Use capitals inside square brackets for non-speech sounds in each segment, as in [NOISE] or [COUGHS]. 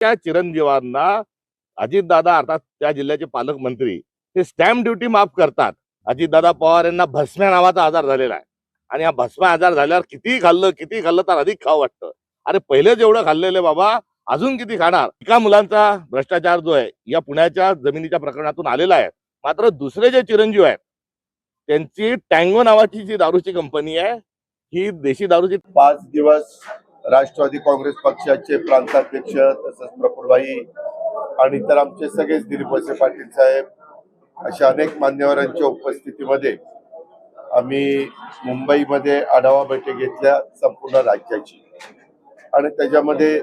त्या चिरंजीवांना अजितदादा अर्थात त्या जिल्ह्याचे पालकमंत्री हे स्टॅम्प ड्युटी माफ करतात. अजितदादा पवार यांना भस्म्या नावाचा आजार झालेला आहे. आणि हा भस्म्या आजार झाल्यावर कितीही खाल्लं किती खाल्लं तर अधिक खावं वाटतं. अरे पहिले जेवढं खाल्लेलं बाबा अजून किती खाणार? एका मुलांचा भ्रष्टाचार जो आहे या पुण्याच्या जमिनीच्या प्रकरणातून आलेला आहे. मात्र दुसरे जे चिरंजीव आहेत त्यांची टँगो नावाची जी दारूची कंपनी आहे ही देशी दारूची पाच दिवस राष्ट्रवादी काँग्रेस पक्षाचे प्रांताध्यक्ष तसंच प्रफुलबाई आणि इतर आमचे सगळेच दिलीप वळसे पाटील साहेब अशा अनेक मान्यवरांच्या उपस्थितीमध्ये आम्ही मुंबईमध्ये आढावा बैठक घेतल्या संपूर्ण राज्याची. आणि त्याच्यामध्ये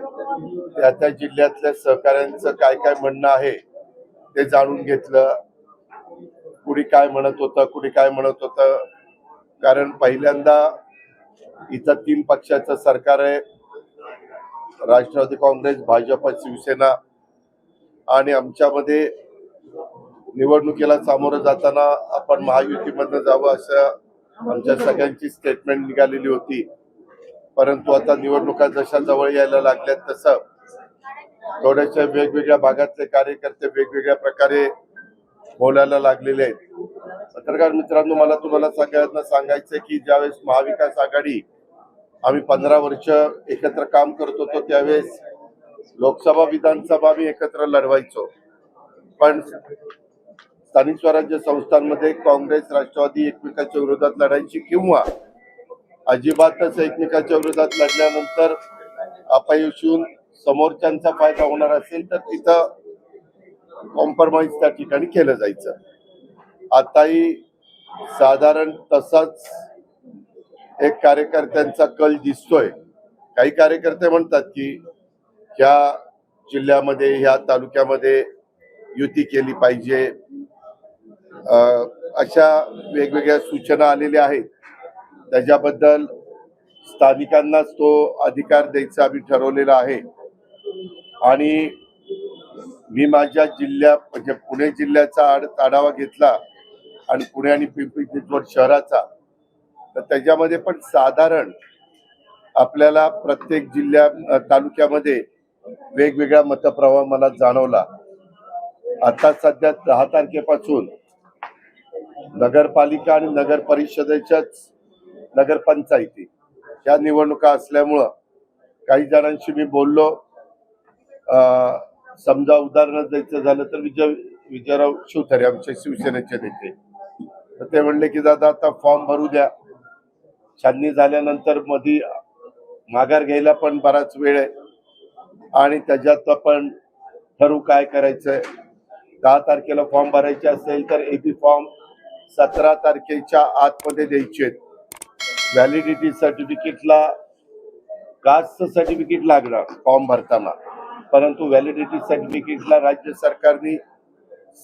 त्या त्या जिल्ह्यातल्या सहकाऱ्यांचं काय काय म्हणणं आहे ते जाणून घेतलं. कुणी काय म्हणत होतं कुणी काय म्हणत होतं. कारण पहिल्यांदा इथं तीन पक्षाचं सरकार आहे. राष्ट्रवादी काँग्रेस भाजप शिवसेना आणि आमच्यामध्ये निवडणुकीला सामोरं जाताना आपण महायुतीमधनं जावं असं आमच्या सगळ्यांची स्टेटमेंट निघालेली होती. परंतु आता निवडणुका जशा जवळ यायला लागल्यात तसं थोड्याशा वेगवेगळ्या भागातले कार्यकर्ते वेगवेगळ्या प्रकारे बोलायला लागलेले आहेत. पत्रकार मित्रांनो मला तुम्हाला सगळ्यांना सांगायचं की ज्यावेळेस महाविकास आघाडी आम्ही पंधरा वर्ष एकत्र काम करत होतो त्यावेळेस लोकसभा विधानसभा आम्ही एकत्र लढवायचो. पण स्थानिक स्वराज्य संस्थांमध्ये काँग्रेस राष्ट्रवादी एकमेकाच्या विरोधात लढायची किंवा अजिबातच एकमेकाच्या विरोधात लढल्यानंतर अपयश येऊन समोरच्यांचा फायदा होणार असेल तर तिथं कॉम्प्रोमाइज त्या ठिकाणी केलं जायचं. आताही साधारण तसाच एक कार्यकर्त्यांचा कल दिसतोय. काही कार्यकर्ते म्हणतात की ह्या जिल्ह्यामध्ये ह्या तालुक्यामध्ये युती केली पाहिजे. अं, अशा वेगवेगळ्या सूचना आलेल्या आहेत. त्याच्याबद्दल स्थानिकांनाच तो अधिकार द्यायचा आम्ही ठरवलेला आहे. आणि मी माझ्या जिल्ह्या म्हणजे पुणे जिल्ह्याचा आड आढावा घेतला आणि पुणे आणि पिंपरी चिंचवड शहराचा तर त्याच्यामध्ये पण साधारण आपल्याला प्रत्येक जिल्ह्या तालुक्यामध्ये वेगवेगळा मतप्रवाह मला जाणवला. आता सध्या दहा तारखेपासून नगरपालिका आणि नगर परिषदेच्याच नगरपंचायती या निवडणुका असल्यामुळं काही जणांशी मी बोललो. समजा उदाहरण द्यायचं झालं तर विजय विजयराव शिवथरे आमच्या शिवसेनेचे नेते. तर ते म्हणले की दादा आता फॉर्म भरू द्या. छाननी झाल्यानंतर मधी माघार घ्यायला पण बराच वेळ आहे. आणि त्याच्यात आपण ठरवू काय करायचंय. दहा तारखेला फॉर्म भरायचे असेल तर ए बी फॉर्म सतरा तारखेच्या आतमध्ये द्यायचे व्हॅलिडिटी सर्टिफिकेटला कास्ट सर्टिफिकेट लागणार फॉर्म भरताना. परंतु व्हॅलिडिटी सर्टिफिकेटला राज्य सरकारने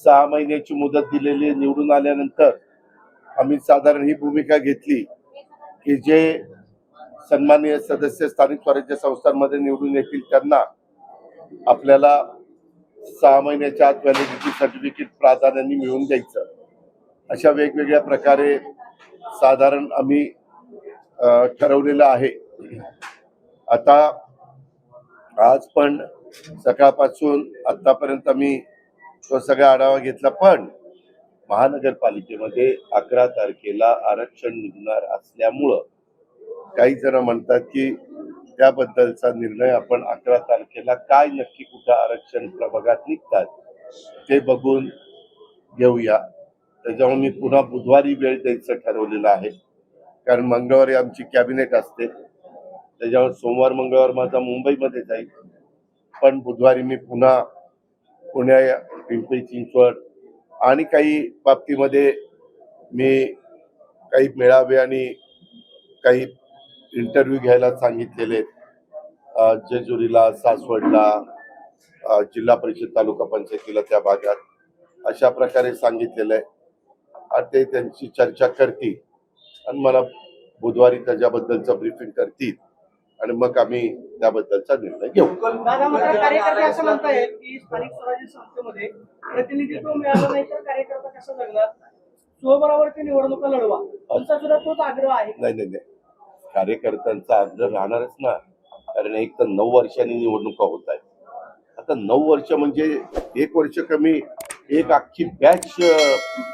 सहा महिन्याची मुदत दिलेली निवडून आल्यानंतर आम्ही साधारण ही भूमिका घेतली की जे सन्माननीय सदस्य स्थानिक स्वराज्य संस्थांमध्ये निवडून येतील त्यांना आपल्याला सहा महिन्याच्या आत व्हॅलिडिटी सर्टिफिकेट प्राधान्याने मिळवून द्यायचं. अशा वेगवेगळ्या प्रकारे साधारण आम्ही ठरवलेलं आहे. आता आज पण सकाळपासून आतापर्यंत मी तो सगळा आढावा घेतला पण महानगरपालिकेमध्ये अकरा तारखेला आरक्षण निघणार असल्यामुळं काही जण म्हणतात की त्याबद्दलचा निर्णय आपण अकरा तारखेला काय नक्की कुठं आरक्षण प्रभागात निघतात ते बघून घेऊया. त्याच्यामुळे मी पुन्हा बुधवारी वेळ द्यायचं ठरवलेलं आहे. कारण मंगळवारी आमची कॅबिनेट असते. त्याच्यावर सोमवार मंगळवार माझा मुंबईमध्ये जाईल. पण बुधवारी मी पुन्हा पुण्या पिंपरी चिंचवड आणि काही बाबतीमध्ये मी काही मेळावे आणि काही इंटरव्ह्यू घ्यायला सांगितलेले आहेत. जेजुरीला सासवडला जिल्हा परिषद तालुका पंचायतीला त्या भागात अशा प्रकारे सांगितलेलं आहे. आणि ते त्यांची चर्चा करतील. आणि मला बुधवारी त्याच्याबद्दलचं ब्रीफिंग करतील. आणि मग आम्ही त्याबद्दलचा निर्णय घेऊ. नाही कार्यकर्त्यांचा आग्रह राहणारच ना. कारण एक तर नऊ वर्षांनी निवडणुका होत आहेत. आता नऊ वर्ष म्हणजे एक वर्ष कमी एक अख्खी बॅच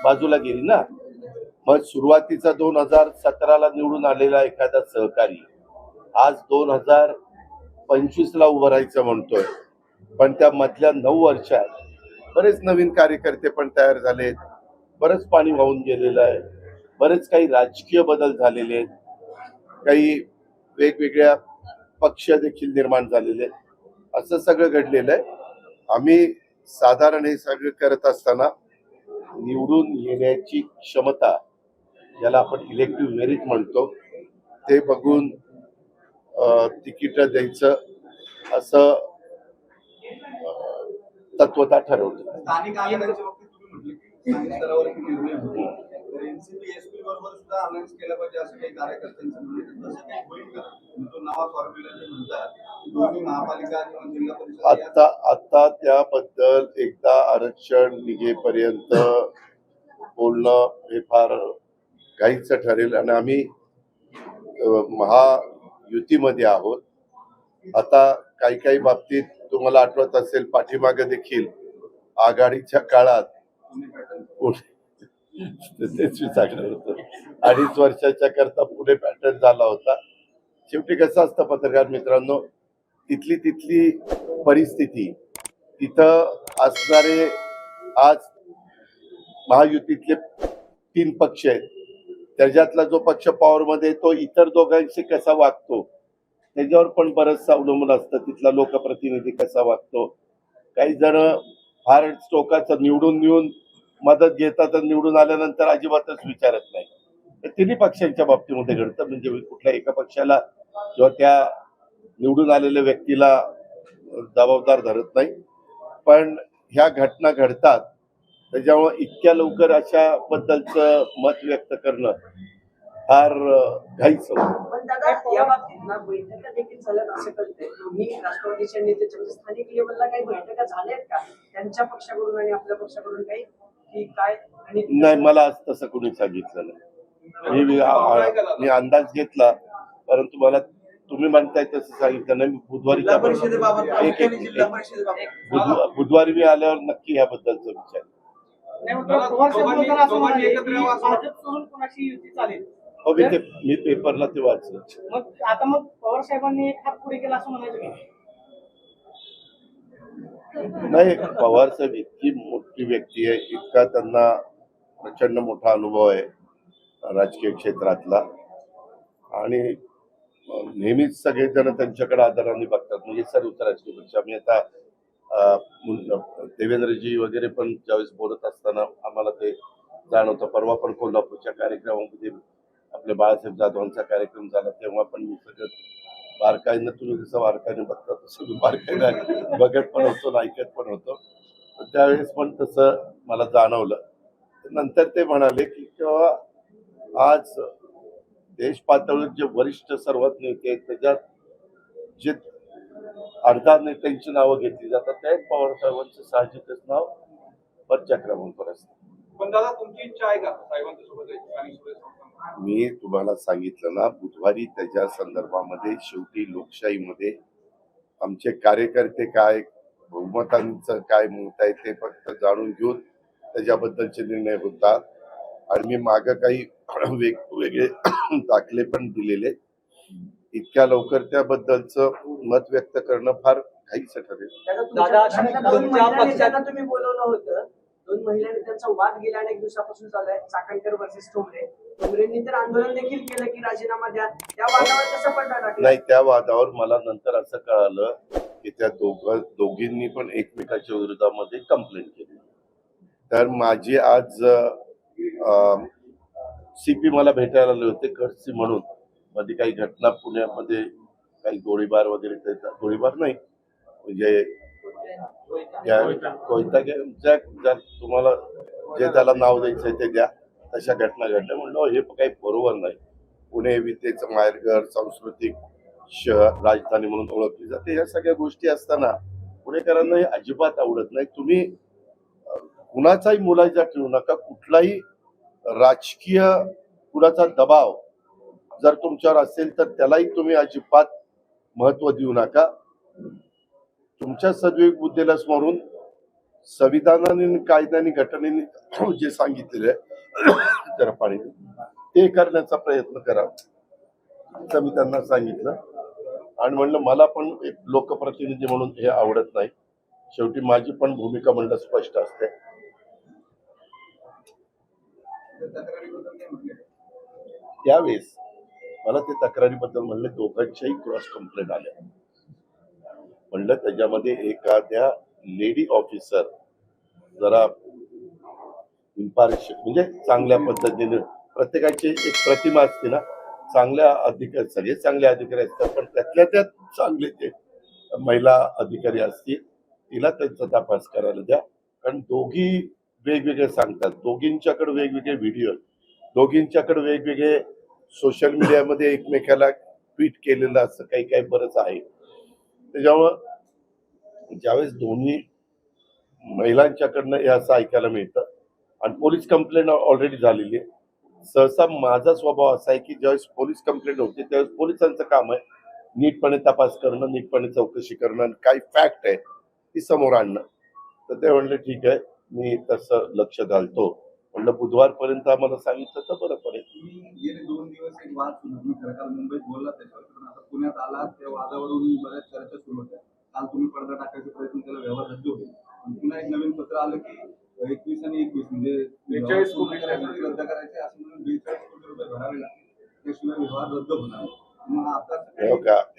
बाजूला गेली ना. मग सुरुवातीचा दोन हजार सतराला निवडून आलेला एखादा सहकारी आज दोन हजार पंचवीसला उभं राहायचं म्हणतोय. पण त्या मधल्या नऊ वर्षात बरेच नवीन कार्यकर्ते पण तयार झालेत. बरंच पाणी वाहून गेलेलं आहे. बरेच काही राजकीय बदल झालेले आहेत. काही वेगवेगळ्या पक्ष देखील निर्माण झालेले आहेत. असं सगळं घडलेलं आहे. आम्ही साधारण हे सगळं करत असताना निवडून येण्याची क्षमता ज्याला आपण इलेक्टिव्ह मेरिट म्हणतो ते बघून तिकीट द्यायचं असं तत्वता ठरवलं. आता आता त्याबद्दल एकदा आरक्षण निघेपर्यंत बोलणं हे फार काहीच ठरेल. आणि आम्ही अं, युतीमध्ये आहोत. आता काही काही बाबतीत तुम्हाला आठवत असेल पाठीमागे देखील आघाडीच्या काळात तेच मी सांगणार होतो. अडीच वर्षाच्या करता पुणे पॅटर्न झाला होता. शेवटी कसं असतं पत्रकार मित्रांनो तिथली तिथली परिस्थिती तिथं असणारे आज महायुतीतले तीन पक्ष आहेत. त्याच्यातला जो पक्ष पॉवरमध्ये तो इतर दोघांशी कसा वागतो त्याच्यावर पण बरंचसं अवलंबून असतं. तिथला लोकप्रतिनिधी कसा वागतो. काही जण फार टोकाचं निवडून येऊन मदत घेतात आणि निवडून आल्यानंतर अजिबातच विचारत नाही तर तिन्ही पक्षांच्या बाबतीमध्ये घडतं. म्हणजे कुठल्या एका पक्षाला किंवा त्या निवडून आलेल्या व्यक्तीला जबाबदार धरत नाही. पण ह्या घटना घडतात. त्याच्यामुळे इतक्या लवकर अशा बद्दलचं मत व्यक्त करणं फार घाईचं होतं. पण दादा या बाबतीत ना बैठका देखील झाल्यात असं कळतंय दोन्ही राष्ट्रवादीच्या नेत्याच्या म्हणजे स्थानिक लेवलला काही बैठका झाल्यात का? त्यांच्या पक्षाकडून आणि आपल्या पक्षाकडून काही? की काय? आणि नाही मला आज तसं कोणी सांगितलं नाही. मी- मी अंदाज घेतला परंतु मला तुम्ही म्हणताय तसं सांगितलं नाही. मी बुधवारी बुधवारी मी आल्यावर नक्की ह्याबद्दलचा विचार हो मी ते मी पेपरला ते वाचलं. मग आता मग पवार साहेबांनी एक हात पुढे केला असं म्हणायचं की? नाही पवार साहेब इतकी मोठी व्यक्ती आहे इतका त्यांना प्रचंड मोठा अनुभव आहे राजकीय क्षेत्रातला. आणि नेहमीच सगळेजण त्यांच्याकडे आदराने बघतात. म्हणजे सर्वच राजकीय पक्ष आम्ही आता देवेंद्रजी वगैरे पण ज्यावेळेस बोलत असताना आम्हाला ते जाणवतं. परवा पण कोल्हापूरच्या कार्यक्रमामध्ये आपले बाळासाहेब जाधवांचा कार्यक्रम झाला. तेव्हा पण मी सगळं बारकाईनं तुम्ही जसं बारकाईने बघता तसं मी बारकाईनं बघत पण होतो ऐकत पण होतो. त्यावेळेस पण तसं मला जाणवलं. नंतर ते म्हणाले की तेव्हा आज देश पातळीवर जे वरिष्ठ सर्वात नेते त्याच्यात जे अर्धा नेत्यांची नावं घेतली जातात. त्या पवार साहेबांचं साहजिकच नाव वरच्या क्रमांकावर असतं पण दादा तुमची इच्छा आहे का? साहेबांच्या सोबत जायची स्थानिक स्वराज्य संस्थांमध्ये? मी तुम्हाला सांगितलं ना बुधवारी त्याच्या संदर्भामध्ये शेवटी लोकशाहीमध्ये आमचे कार्यकर्ते काय बहुमतांचं काय मत आहे ते फक्त जाणून घेऊन त्याच्याबद्दलचे निर्णय होतात. आणि मी मागं काही वेगवेगळे [COUGHS] दाखले पण दिलेले इतक्या लवकर त्याबद्दलचं मत व्यक्त करणं फार काहीच ठरेल. बोलवलं होतं दोन महिला नेत्यांचा वाद अनेक दिवसापासून चालू आहे चाकणकर वर्सेस ठोंबरे. ठोंबरेंनी तर आंदोलन देखील केलं की राजीनामा द्या. त्या वादावर कसं पडला नाही त्या वादावर मला नंतर असं कळालं की त्या दोघ दोघींनी पण एकमेकाच्या विरोधामध्ये कंप्लेंट केली. तर माझी आज सीपी मला भेटायला आले होते कडसी म्हणून. मध्ये काही घटना पुण्यामध्ये काही गोळीबार वगैरे गोळीबार नाही. म्हणजे कोयता ज्या तुम्हाला जे त्याला नाव द्यायचं ते द्या. तशा घटना घडल्या. म्हणलं हे काही बरोबर नाही. पुणे विद्येचं माहेरघर सांस्कृतिक शहर राजधानी म्हणून ओळखली जाते. या सगळ्या गोष्टी असताना पुणेकरांना हे अजिबात आवडत नाही. तुम्ही कुणाचाही मुलाचा ठेवू नका. कुठलाही राजकीय कुणाचा दबाव जर तुमच्यावर असेल तर त्यालाही तुम्ही अजिबात महत्त्व देऊ नका. तुमच्या सद्विबुद्धीला स्मरून संविधानाने कायद्याने घटनेने [CLEARS THROAT] जे सांगितलेले आहे [COUGHS] जरा पाणी ते करण्याचा प्रयत्न करा. असं मी त्यांना सांगितलं. आणि म्हणलं मला पण एक लोकप्रतिनिधी म्हणून हे आवडत नाही. शेवटी माझी पण भूमिका म्हणलं स्पष्ट असते. त्यावेळेस मला ते तक्रारीबद्दल म्हणलं दोघांच्याही क्रॉस कंप्लेंट आल्या. म्हणलं त्याच्यामध्ये एखाद्या लेडी ऑफिसर जरा इम्पार्श म्हणजे चांगल्या पद्धतीने प्रत्येकाची एक प्रतिमा असते ना चांगल्या अधिकारी सगळे चांगले अधिकारी असतात पण त्यातल्या त्यात चांगले ते महिला अधिकारी असतील तिला त्यांचा तपास करायला द्या. कारण दोघी वेगवेगळे सांगतात दोघींच्याकडे वेगवेगळे व्हिडिओ दोघींच्याकडे वेगवेगळे सोशल मीडियामध्ये एकमेकाला ट्विट केलेलं असं काही काही बरंच आहे. त्याच्यामुळं ज्यावेळेस दोन्ही महिलांच्याकडनं हे असं ऐकायला मिळतं आणि पोलीस कंप्लेंट ऑलरेडी झालेली आहे. सहसा माझा स्वभाव असा आहे की ज्यावेळेस पोलीस कंप्लेंट होते त्यावेळेस पोलिसांचं काम आहे. नीटपणे तपास करणं नीटपणे चौकशी करणं आणि काही फॅक्ट आहे ती समोर आणणं. तर ते म्हणले ठीक आहे मी तसं लक्ष घालतो. म्हणलं बुधवारपर्यंत आम्हाला सांगितलं तर बरं पडेल. तुम्ही गेले दोन दिवस एक वाद सुरू तुम्ही खरं काल मुंबईत बोलला त्याच्यावर. पण आता पुण्यात आला त्या वादावरून बऱ्याच चर्चा सुरू होत्या. काल तुम्ही पडदा टाकायचा प्रयत्न केला व्यवहार रद्द होईल. पण पुन्हा एक नवीन पत्र आलं की एकवीस आणि एकवीस म्हणजे व्यवहार पूर्ण करायसाठी रद्द करायचे असं म्हणून बेचाळीस कोटी रुपये भरावे लागतील. त्याशिवाय व्यवहार रद्द होणार. मग आता हे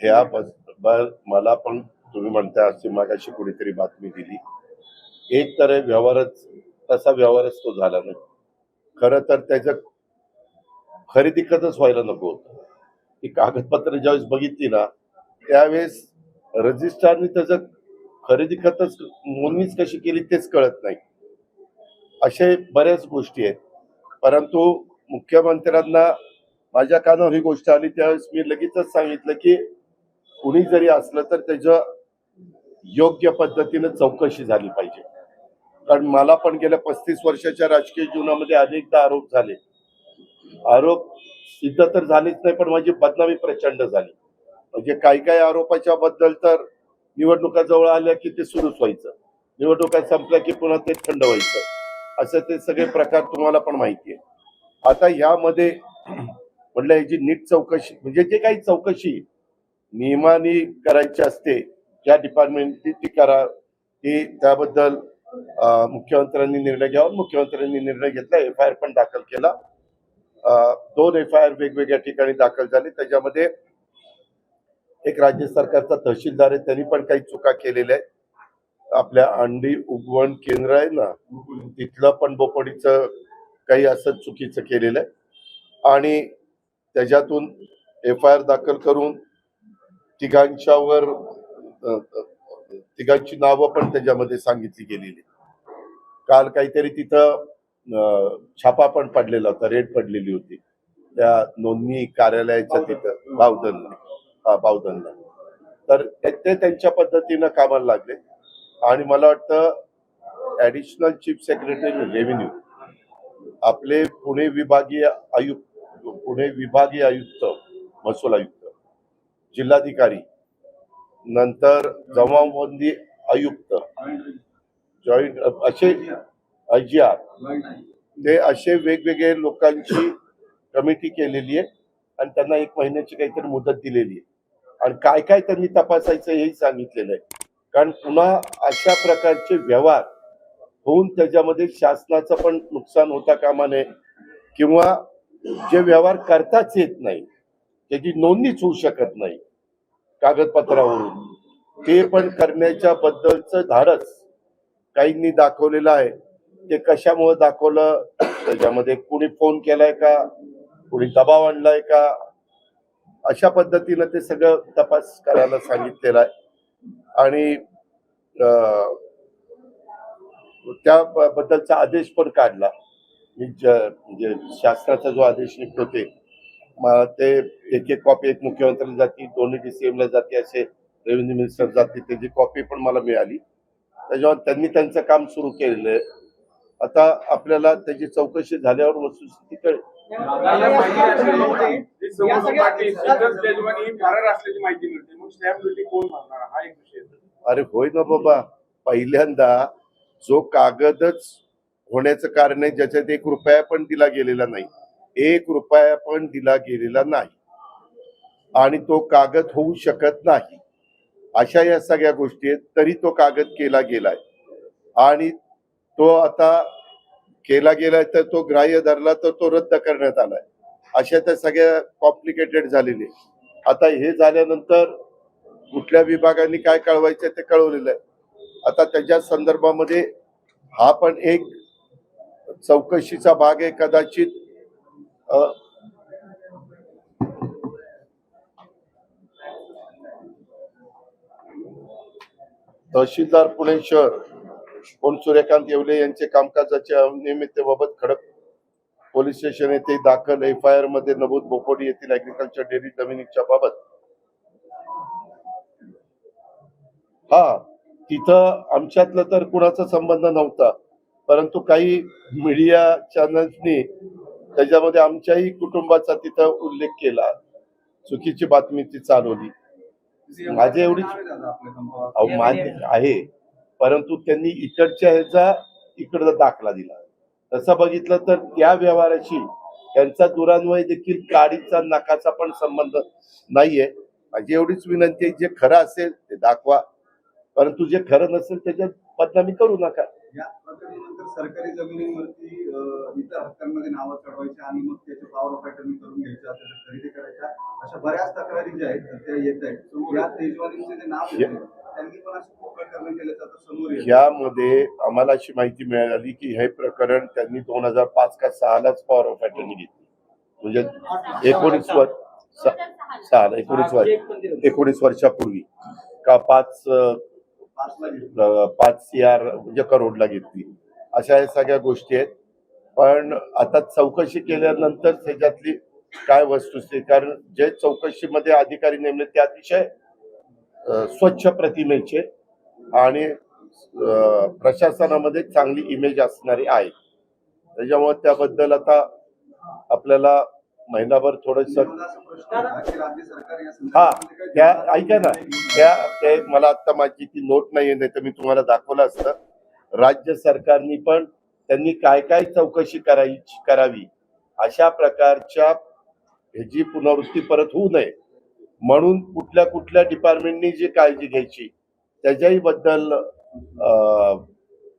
ह्या बद्दल मला पण तुम्ही म्हणता अशी मागाशी कुणीतरी बातमी दिली. एक तर हे व्यवहारच तसा व्यवहारच तो झाला नाही. खरं तर त्याचं खरेदी खतच व्हायला नको होतं. ती कागदपत्र ज्यावेळेस बघितली ना त्यावेळेस रजिस्ट्रारने त्याचं खरेदी खतच नोंदणीच कशी केली तेच कळत नाही. असे बऱ्याच गोष्टी आहेत. परंतु मुख्यमंत्र्यांना माझ्या कानावर ही गोष्ट आली त्यावेळेस मी लगेचच सांगितलं की कुणी जरी असलं तर त्याचं योग्य पद्धतीनं चौकशी झाली पाहिजे. कारण मला पण गेल्या पस्तीस वर्षाच्या राजकीय जीवनामध्ये अनेकदा आरोप झाले. आरोप सिद्ध तर झालेच नाही पण माझी बदनामी प्रचंड झाली. म्हणजे काही काही आरोपाच्या बद्दल तर निवडणुका जवळ आल्या की ते सुरूच व्हायचं. निवडणुका संपल्या की पुन्हा ते थंड व्हायचं. असं ते सगळे प्रकार तुम्हाला पण माहिती आहे. आता यामध्ये म्हटलं याची नीट चौकशी म्हणजे जे काही चौकशी नियमाने करायची असते ज्या डिपार्टमेंटची ती करा ती त्याबद्दल मुख्यमंत्र्यांनी निर्णय घ्यावा. मुख्यमंत्र्यांनी निर्णय घेतला. एफ आय आर पण दाखल केला. दोन एफ आय आर वेगवेगळ्या ठिकाणी दाखल झाले. त्याच्यामध्ये एक राज्य सरकारचा तहसीलदार आहे. त्यांनी पण काही चुका केलेल्या आहेत. आपल्या अंडी उगवण केंद्र आहे ना तिथलं पण बोपडीचं काही असं चुकीचं केलेलं आहे. आणि त्याच्यातून एफ आय आर दाखल करून तिघांच्यावर तिघांची नावं पण त्याच्यामध्ये सांगितली गेलेली. काल काहीतरी तिथं छापा पण पडलेला होता रेड पडलेली होती. त्या नोंदणी कार्यालयाच्या तिथं बावधनला. हा बावधनला. तर ते त्यांच्या पद्धतीनं कामाला लागले. आणि मला वाटतं ऍडिशनल चीफ सेक्रेटरी रेव्हेन्यू आपले पुणे विभागीय आयुक्त पुणे विभागीय आयुक्त महसूल आयुक्त जिल्हाधिकारी नंतर जमावबंदी आयुक्त. जॉईंट असे आय आर. ते असे वेगवेगळे लोकांची कमिटी केलेली आहे आणि त्यांना एक महिन्याची काहीतरी मुदत दिलेली आहे. आणि काय काय त्यांनी तपासायचं हेही सांगितलेलं आहे. कारण पुन्हा अशा प्रकारचे व्यवहार होऊन त्याच्यामध्ये शासनाचं पण नुकसान होता कामा नये किंवा जे व्यवहार करताच येत नाही त्याची नोंदणीच होऊ शकत नाही. कागदपत्रावरून. ते पण करण्याच्या बद्दलचं धाडस काहींनी दाखवलेलं आहे. ते कशामुळे दाखवलं? त्याच्यामध्ये कुणी फोन केलाय का? कुणी दबाव आणलाय का? अशा पद्धतीनं ते सगळं तपास करायला सांगितलेलं आहे. आणि अं, त्या बद्दलचा आदेश पण काढला. मी म्हणजे शासनाचा जो आदेश निघतो ते. ते एक एक कॉपी एक मुख्यमंत्र्याला जाती दोन्ही डीसीएमला जाते असे रेव्हेन्यू मिनिस्टर जाते त्याची कॉपी पण मला मिळाली. त्याच्यावर त्यांनी त्यांचं काम सुरू केलेलं आहे. आता आपल्याला त्याची चौकशी झाल्यावर वस्तुस्थिती कळेल. हा अरे होय ना बाबा. पहिल्यांदा जो कागदच होण्याचं कारण आहे ज्याच्यात एक रुपया पण दिला गेलेला नाही. एक रुपया पण दिला गेलेला नाही. आणि तो कागद होऊ शकत नाही. अशा या सगळ्या गोष्टी आहेत तरी तो कागद केला गेलाय. आणि तो आता केला गेलाय तर तो ग्राह्य धरला तर तो रद्द करण्यात आलाय. अशा त्या सगळ्या कॉम्प्लिकेटेड झालेले आता हे झाल्यानंतर कुठल्या विभागांनी काय कळवायचं ते कळवलेलं आहे. आता त्याच्या संदर्भामध्ये हा पण एक चौकशीचा भाग आहे कदाचित. तहसीलदार पुणे शहर कोण सूर्यकांत येवले यांचे कामकाजाच्या अनियमिततेबाबत खडक पोलीस स्टेशन येथे दाखल एफ आय आरमध्ये नभूत बोपोडी येथील अग्रिकल्चर डेअरी जमिनीच्या बाबत. हा तिथं आमच्यातलं तर कुणाचा संबंध नव्हता परंतु काही मीडिया चॅनल्सनी त्याच्यामध्ये आमच्याही कुटुंबाचा तिथं उल्लेख केला. चुकीची बातमी ती चालवली. माझी मान्य आहे. परंतु त्यांनी इकडच्या ह्याचा इकडचा दाखला दिला. तसं बघितलं तर त्या व्यवहाराशी त्यांचा दुरान्वय देखील काडीचा नकाचा पण संबंध नाहीये. माझी एवढीच विनंती आहे जे खरं असेल ते दाखवा. परंतु जे खरं नसेल त्याच्यात बदनामी करू नका. या प्रकरणानंतर सरकारी जमिनीवरती इतर हक्कांमध्ये नावं चढवायची आणि मग त्याचे पॉवर ऑफ अटर्नी करून घ्यायच्या त्याच्या खरेदी करायच्या अशा बऱ्याच तक्रारी ज्या आहेत त्या येत आहेत. या तेजवानीचे जे नाव त्यांनी पण असे खूप प्रकरण केल्याचं आता समोर येत यामध्ये आम्हाला अशी माहिती मिळाली की हे प्रकरण त्यांनी दोन हजार पाच का सहालाच पॉवर ऑफ अटर्नी घेतली. म्हणजे एकोणीस वर्ष सहा एकोणीस वर्ष एकोणीस वर्षापूर्वी. का पाच पाच सी आर म्हणजे करोडला घेतली. अशा या सगळ्या गोष्टी आहेत. पण आता चौकशी केल्यानंतर त्याच्यातली काय वस्तुस्थिती कारण जे चौकशीमध्ये अधिकारी नेमले ते अतिशय स्वच्छ प्रतिमेचे आणि प्रशासनामध्ये चांगली इमेज असणारी आहे. त्याच्यामुळे त्याबद्दल आता आपल्याला महिनाभर थोडस हा त्या ऐका ना त्या ते मला आता माझी ती नोट नाहीये नाही तर मी तुम्हाला दाखवलं असतं. राज्य सरकारनी पण त्यांनी काय काय चौकशी करायची करावी अशा प्रकारच्या ह्याची पुनरावृत्ती परत होऊ नये. म्हणून कुठल्या कुठल्या डिपार्टमेंटनी जी काळजी घ्यायची त्याच्याही बद्दल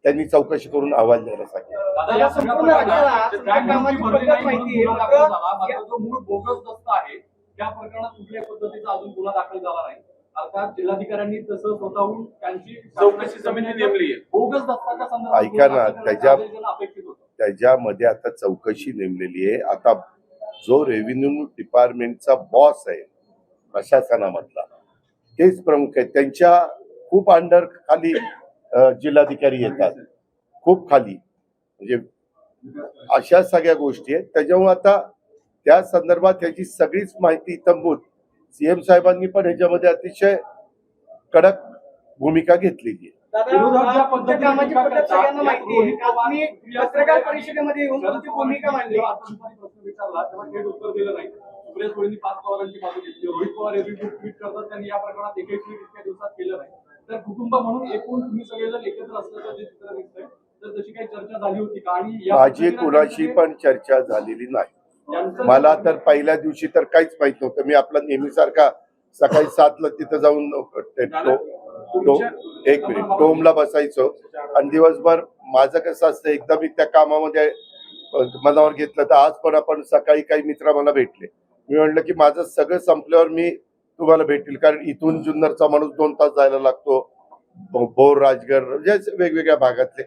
त्यांनी चौकशी करून अहवाल द्यायला सांगितलं. आहे. आहे. अर्थात जिल्हाधिकाऱ्यांनी तसं स्वतःहून त्यांची चौकशी समिती नेमली आहे. बोगस संदर्भात ऐका ना, दाखल त्याच्या- त्याच्यामध्ये आता चौकशी नेमलेली आहे. आता जो रेव्हेन्यू डिपार्टमेंटचा बॉस आहे प्रशासनामधला तेच प्रमुख आहेत त्यांच्या खूप अंडर खाली जिल्हाधिकारी येतात. खूप खाली. म्हणजे अशा सगळ्या गोष्टी आहेत. त्याच्यामुळे आता त्या संदर्भात ह्याची सगळीच माहिती तंबूत सीएम साहेबांनी पण ह्याच्यामध्ये अतिशय कडक भूमिका घेतलेली आहे. पत्रकार परिषदेमध्ये येऊन भूमिका मांडली. जेव्हा आता दुपारी प्रश्न विचारला तेव्हा थेट उत्तर दिलं नाही. सुप्रिया सुळेंनी पाच पवारांची बाजू घेतली. रोहित पवार एरवी ट्विट करतात त्यांनी या प्रकरणात एकही ट्विट इतक्या दिवसात केलं नाही. तर कुटुंब म्हणून एकूण तुम्ही सगळेजण एकत्र असल्याचं जे चित्र दिसतंय तर तशी काही चर्चा झाली होती का? आणि या माझी कुणाशी पण चर्चा झालेली नाही. मला तर पहिल्या दिवशी तर काहीच माहीत नव्हतं. मी आपला नेहमीसारखा सकाळी सातला तिथं जाऊन एक मिनिट. टोमला बसायचो. आणि दिवसभर माझं कसं असतं एकदा मी त्या कामामध्ये मनावर घेतलं तर आज पण आपण सकाळी काही मित्र मला भेटले. मी म्हणलं की माझं सगळं संपल्यावर मी तुम्हाला भेटेल कारण इथून जुन्नरचा माणूस दोन तास जायला लागतो. बोर राजगड म्हणजे वेगवेगळ्या भागातले.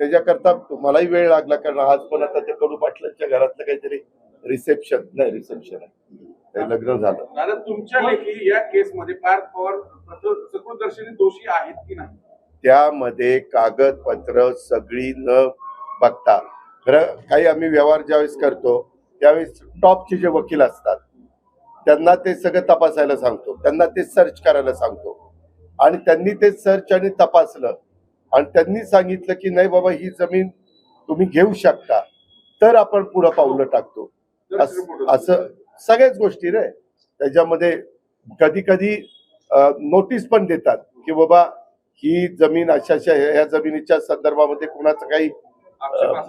त्याच्याकरता मलाही वेळ लागला. कारण आज पण आता ते कडू पाटलांच्या घरातलं काहीतरी रिसेप्शन. नाही रिसेप्शन आहे. लग्न झालं. दादा तुमच्या लेखी या केसमध्ये पार्थ पवार सकृतदर्शनी दोषी आहेत की नाही? त्यामध्ये कागदपत्र सगळी न बघता. खरं काही आम्ही व्यवहार ज्यावेळेस करतो त्यावेळेस टॉपचे जे वकील असतात त्यांना ते सगळं तपासायला सांगतो. त्यांना ते सर्च करायला सांगतो. आणि त्यांनी ते सर्च आणि तपासलं. आणि त्यांनी सांगितलं की नाही बाबा ही जमीन तुम्ही घेऊ शकता. तर आपण पुढं पावलं टाकतो. अस- सगळ्याच गोष्टी रे. त्याच्यामध्ये कधी कधी नोटीस पण देतात की बाबा ही जमीन अशा अशा ह्या जमिनीच्या संदर्भामध्ये कोणाचं काही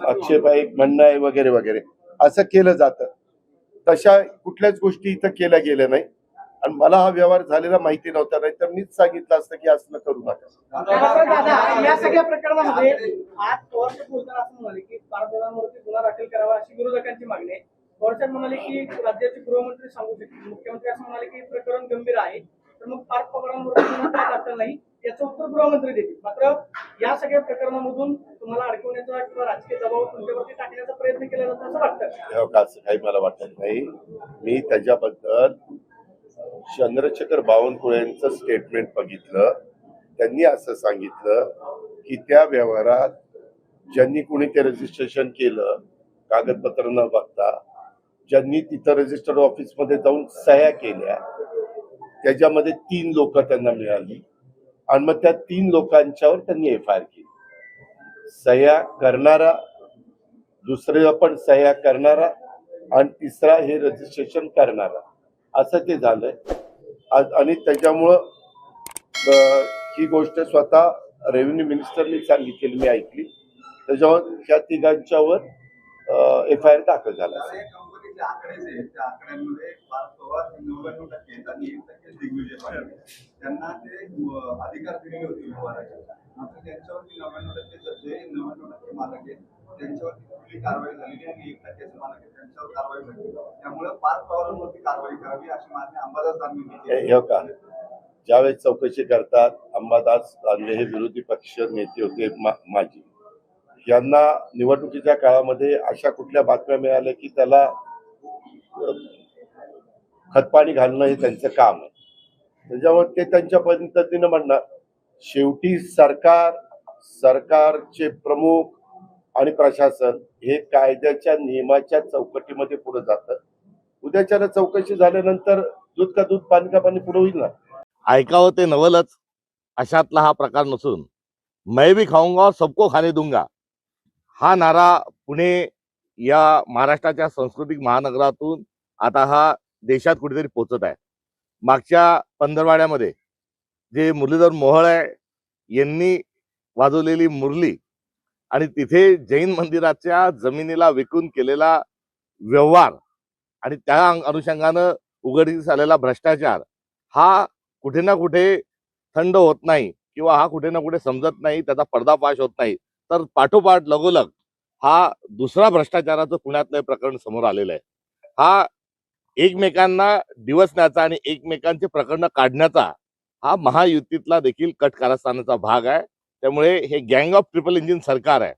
आक्षेप आहे म्हणणं आहे वगैरे वगैरे. असं केलं जातं. तशा कुठल्याच गोष्टी इथं केल्या गेल्या नाही. आणि मला हा व्यवहार झालेला माहिती नव्हता नाही तर मीच सांगितलं असतं की असं करू नका. या सगळ्या प्रकरणामध्ये आज पवार बोलताना असं म्हणाले की पारदर्शकांवरती गुन्हा दाखल करावा अशी विरोधकांची मागणी आहे. पवार म्हणाले की राज्याचे गृहमंत्री सांगू शकतील. मुख्यमंत्री असं म्हणाले की प्रकरण गंभीर आहे. तर मग पाच पगारांवर गुन्हा दाखल नाही. याचं उत्तर गृहमंत्री देतील. मात्र या सगळ्या प्रकरणामधून तुम्हाला अडकवण्याचा किंवा राजकीय दबाव तुमच्यावरती टाकण्याचा प्रयत्न केला जातो असं वाटतं. काही मला वाटत नाही. मी त्याच्याबद्दल चंद्रशेखर बावनकुळे स्टेटमेंट बघितलं. त्यांनी असं सांगितलं की त्या व्यवहारात ज्यांनी कोणी ते रजिस्ट्रेशन केलं कागदपत्र न बघता ज्यांनी तिथं रजिस्टर्ड ऑफिसमध्ये जाऊन सह्या केल्या त्याच्यामध्ये तीन लोक त्यांना मिळाली. आणि मग त्या तीन लोकांच्यावर त्यांनी एफ आय आर केली. सह्या करणारा दुसरे पण सह्या करणारा आणि तिसरा हे रजिस्ट्रेशन करणारा. असं ते झालंय. आणि त्याच्यामुळं ही गोष्ट स्वतः रेव्हेन्यू मिनिस्टरनी सांगितलेली मी ऐकली. त्याच्यावर त्या तिघांच्यावर एफ आय आर दाखल झाला. त्या आकडेच आकडे जे आहेत त्या आकड्यांमध्ये पाच पवार नव्याण्णव टक्के आहेत आणि एक टक्के दिग्विजय पाटील त्यांना ते अधिकार दिलेले होते व्यवहाराचे. मात्र त्यांच्यावरती नव्याण्णव टक्के जे नव्याण्णव टक्के मालक आहेत. त्यांच्यावरती कुठली कारवाई झालेली आणि एक टक्क्याचे मालक आहेत त्यांच्यावर कारवाई झाली. त्यामुळे पाच पवारांवरती कारवाई करावी अशी मागणी अंबादास दानवेंनी हे हो का? ज्यावेळेस चौकशी करतात अंबादास दानवे हे विरोधी पक्ष नेते होते माजी. यांना निवडणुकीच्या काळामध्ये अशा कुठल्या बातम्या मिळाल्या की त्याला खतपाणी घालणं हे त्यांचं काम आहे. त्याच्यामुळे ते त्यांच्या पद्धतीनं म्हणणार. शेवटी सरकार सरकारचे प्रमुख आणि प्रशासन हे कायद्याच्या नियमाच्या चौकटीमध्ये पुढे जातं. उद्याच्या चौकशी झाल्यानंतर दूध का दूध पाणी का पाणी पुढे होईल ना? ऐकावं ते नवलच. अशातला हा प्रकार नसून. मैं भी खाऊंगा सबको खाने दूंगा. हा नारा पुणे या महाराष्ट्राच्या सांस्कृतिक महानगरातून आता हा देशात कुठेतरी पोचत आहे. मागच्या पंधरवाड्यामध्ये जे मुरलीधर मोहळ आहे यांनी वाजवलेली मुरली आणि तिथे जैन मंदिराच्या जमिनीला विकून केलेला व्यवहार आणि त्या अनुषंगानं उघडकीस आलेला भ्रष्टाचार हा कुठे ना कुठे थंड होत नाही किंवा हा कुठे ना कुठे समजत नाही त्याचा पर्दाफाश होत नाही. तर पाठोपाठ लगोलग हा दुसरा भ्रष्टाचाराचं पुण्यातलं प्रकरण समोर आलेलं आहे. हा एकमेकांना दिवसण्याचा आणि एकमेकांचे प्रकरण काढण्याचा हा महायुतीतला देखील कट कारस्थानाचा भाग आहे. त्यामुळे हे गँग ऑफ ट्रिपल इंजिन सरकार आहे.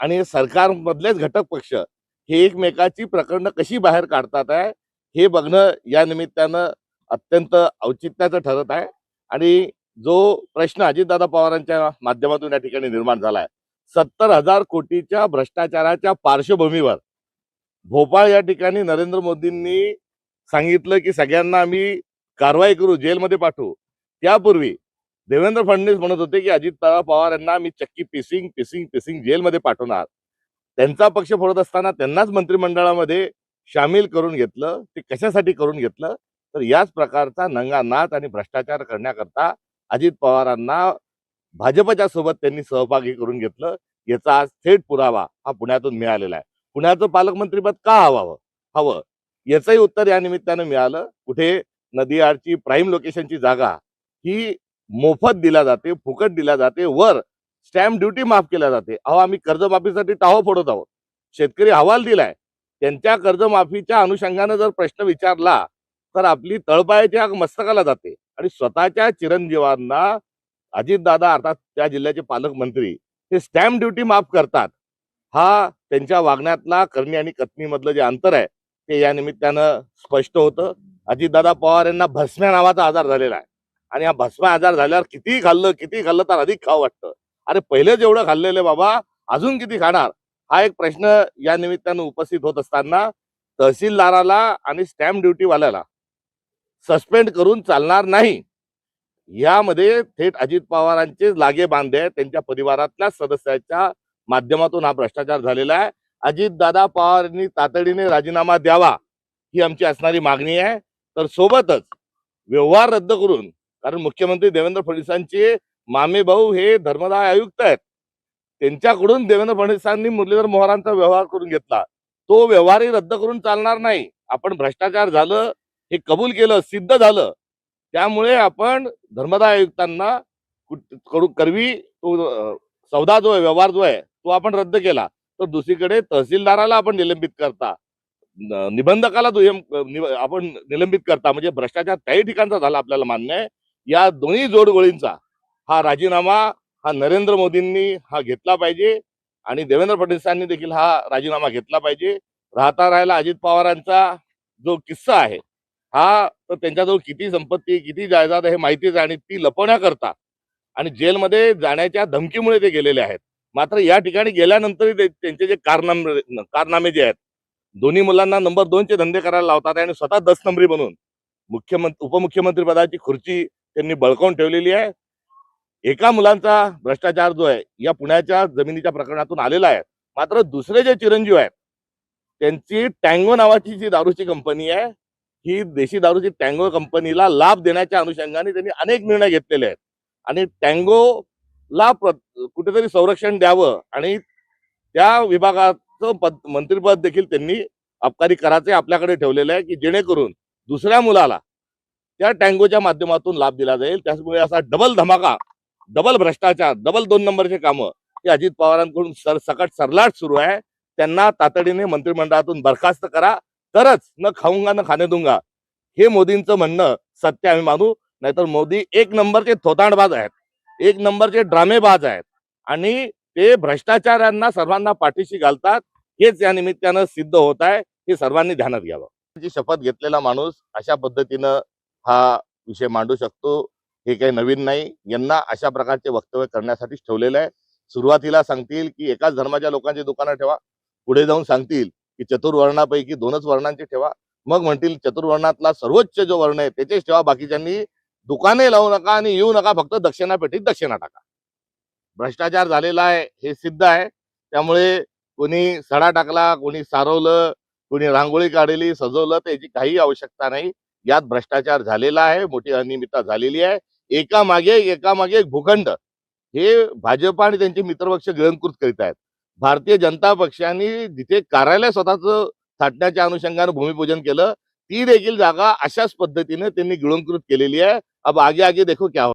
आणि हे सरकारमधलेच घटक पक्ष हे एकमेकाची प्रकरणं कशी बाहेर काढतात आहे हे बघणं या निमित्तानं अत्यंत औचित्याचं ठरत आहे. आणि जो प्रश्न अजितदादा पवारांच्या माध्यमातून या ठिकाणी निर्माण झाला आहे सत्तर हजार कोटीच्या भ्रष्टाचाराच्या पार्श्वभूमीवर. भोपाळ या ठिकाणी नरेंद्र मोदींनी सांगितलं की सगळ्यांना आम्ही कारवाई करू जेलमध्ये पाठवू. त्यापूर्वी देवेंद्र फडणवीस म्हणत होते की अजित पवार यांना मी चक्की पिसिंग पिसिंग पिसिंग जेलमध्ये पाठवणार. त्यांचा पक्ष फोडत असताना त्यांनाच मंत्रिमंडळामध्ये सामील करून घेतलं ते कशासाठी करून घेतलं? तर याच प्रकारचा नंगा नाच आणि भ्रष्टाचार करण्याकरता अजित पवारांना भाजपच्या सोबत त्यांनी सहभागी करून घेतलं. याचा आज थेट पुरावा हा पुण्यातून मिळालेला आहे. पुण्याचं पालकमंत्रीपद का हवावं? हवं. याचंही उत्तर या निमित्तानं मिळालं. कुठे नदीआडची प्राईम लोकेशनची जागा ही मोफत दिला जाते फुकट दिला जाते. वर स्टॅम्प ड्युटी माफ केल्या जाते. अहो आम्ही कर्जमाफीसाठी टाहो फोडत आहोत. शेतकरी हवाल दिलाय. त्यांच्या कर्जमाफीच्या अनुषंगानं जर प्रश्न विचारला तर आपली तळपायाच्या मस्तकाला जाते आणि स्वतःच्या चिरंजीवांना अजितदादा अर्थात त्या जिल्ह्याचे पालकमंत्री हे स्टॅम्प ड्युटी माफ करतात. हा त्यांच्या वागण्यातला करणी आणि कथनीमधलं जे अंतर आहे ते या निमित्तानं स्पष्ट होतं. अजितदादा पवार यांना भस्म्या नावाचा आजार झालेला आहे. आणि हा भस्म्या आजार झाल्यावर किती खाल्लं किती खाल्लं तर अधिक खावं वाटतं. अरे पहिले जेवढं खाल्लेलं बाबा अजून किती खाणार? हा एक प्रश्न या निमित्तानं उपस्थित होत असताना तहसीलदाराला आणि स्टॅम्प ड्युटीवाल्याला सस्पेंड करून चालणार नाही. यामध्ये थेट अजित पवारांचे लागे बांधे आहेत. त्यांच्या परिवारातल्या सदस्याच्या माध्यमातून हा भ्रष्टाचार झालेला आहे. अजित दादा पवारांनी तातडीने राजीनामा द्यावा ही आमची असणारी मागणी आहे. तर सोबतच व्यवहार रद्द करून कारण मुख्यमंत्री देवेंद्र फडणवीसांचे मामे भाऊ हे धर्मदाय आयुक्त आहेत. त्यांच्याकडून देवेंद्र फडणवीसांनी मुरलीधर मोहरांचा व्यवहार करून घेतला. तो व्यवहारही रद्द करून चालणार नाही. आपण भ्रष्टाचार झालं हे कबूल केलं सिद्ध झालं त्यामुळे आपण धर्मदाय आयुक्तांना कुठ- करवी तो सौदा जो आहे व्यवहार जो आहे तो आपण रद्द केला. तर दुसरीकडे तहसीलदाराला आपण निलंबित करता. निबंधकाला दुय्यम आपण निलंबित करता. म्हणजे भ्रष्टाचार त्याही ठिकाणचा झाला आपल्याला मान्य आहे. या दोन्ही जोडगोळींचा हा राजीनामा हा नरेंद्र मोदींनी हा घेतला पाहिजे आणि देवेंद्र फडणवीसांनी देखील हा राजीनामा घेतला पाहिजे. राहता राहिला अजित पवारांचा जो किस्सा आहे हा तर त्यांच्याजवळ किती संपत्ती किती जायदाद हे माहितीच आहे आणि ती लपवण्याकरता आणि जेलमध्ये जाण्याच्या धमकीमुळे ते गेलेले आहेत. मात्र या ठिकाणी गेल्यानंतरही त्यांचे जे कारनामे कारनामे जे आहेत दोन्ही मुलांना नंबर दोनचे धंदे करायला लावतात आणि स्वतः दस नंबरी बनून मुख्यमंत्री उपमुख्यमंत्री पदाची खुर्ची त्यांनी बळकावून ठेवलेली आहे. एका मुलांचा भ्रष्टाचार जो आहे या पुण्याच्या जमिनीच्या प्रकरणातून आलेला आहे. मात्र दुसरे जे चिरंजीव आहेत त्यांची टँगो नावाची जी दारूची कंपनी आहे ही देशी दारूची टँगो कंपनीला लाभ देण्याच्या अनुषंगाने त्यांनी अनेक निर्णय घेतलेले आहेत. आणि टँगोला कुठेतरी संरक्षण द्यावं आणि त्या विभागाचं पद मंत्रिपद देखील त्यांनी अबकारी कराचे आपल्याकडे ठेवलेलं आहे की जेणेकरून दुसऱ्या मुलाला त्या टँगोच्या माध्यमातून लाभ दिला जाईल. त्याचमुळे असा डबल धमाका डबल भ्रष्टाचार डबल दोन नंबरचे कामं हे अजित पवारांकडून सर सकट सरलाट सुरू आहे. त्यांना तातडीने मंत्रिमंडळातून बरखास्त करा. तरच न खाऊंगा न खाणे दूंगा. हे मोदींचं म्हणणं सत्य आम्ही मानू. नाहीतर मोदी एक नंबरचे थोतांडबाज आहेत. एक नंबरचे ड्रामेबाज आहेत. आणि ते भ्रष्टाचारांना सर्वांना पाठीशी घालतात. हेच या निमित्तानं सिद्ध होत आहे. हे सर्वांनी ध्यानात घ्यावं. जी शपथ घेतलेला माणूस अशा पद्धतीनं हा विषय मांडू शकतो. हे काही नवीन नाही. यांना अशा प्रकारचे वक्तव्य करण्यासाठीच ठेवलेलं आहे. सुरुवातीला सांगतील की एकाच धर्माच्या लोकांची दुकानं ठेवा. पुढे जाऊन सांगतील. की चतुर्वर्णापैकी दोनच वर्णांची ठेवा. मग म्हणतील चतुर्वर्णातला सर्वोच्च जो वर्ण आहे त्याचेच ठेवा. बाकीच्यांनी दुकाने लावू नका आणि येऊ नका. फक्त दक्षिणा पेटीत दक्षिणा टाका. भ्रष्टाचार झालेला आहे हे सिद्ध आहे. त्यामुळे कोणी सडा टाकला कोणी सारवलं कोणी रांगोळी काढली सजवलं त्याची काही आवश्यकता नाही. यात भ्रष्टाचार झालेला आहे मोठी अनियमितता झालेली आहे. एका मागे एका मागे एक भूखंड. हे भाजप आणि त्यांचे मित्रपक्ष गिळंकृत करीत आहेत. भारतीय जनता पक्षाने जिथे कार्यालय स्वतःच थाटण्याच्या अनुषंगाने भूमिपूजन केलं ती देखील जागा अशाच पद्धतीने त्यांनी गिळंकृत केलेली आहे. अब आगे आगे देखो क्या हो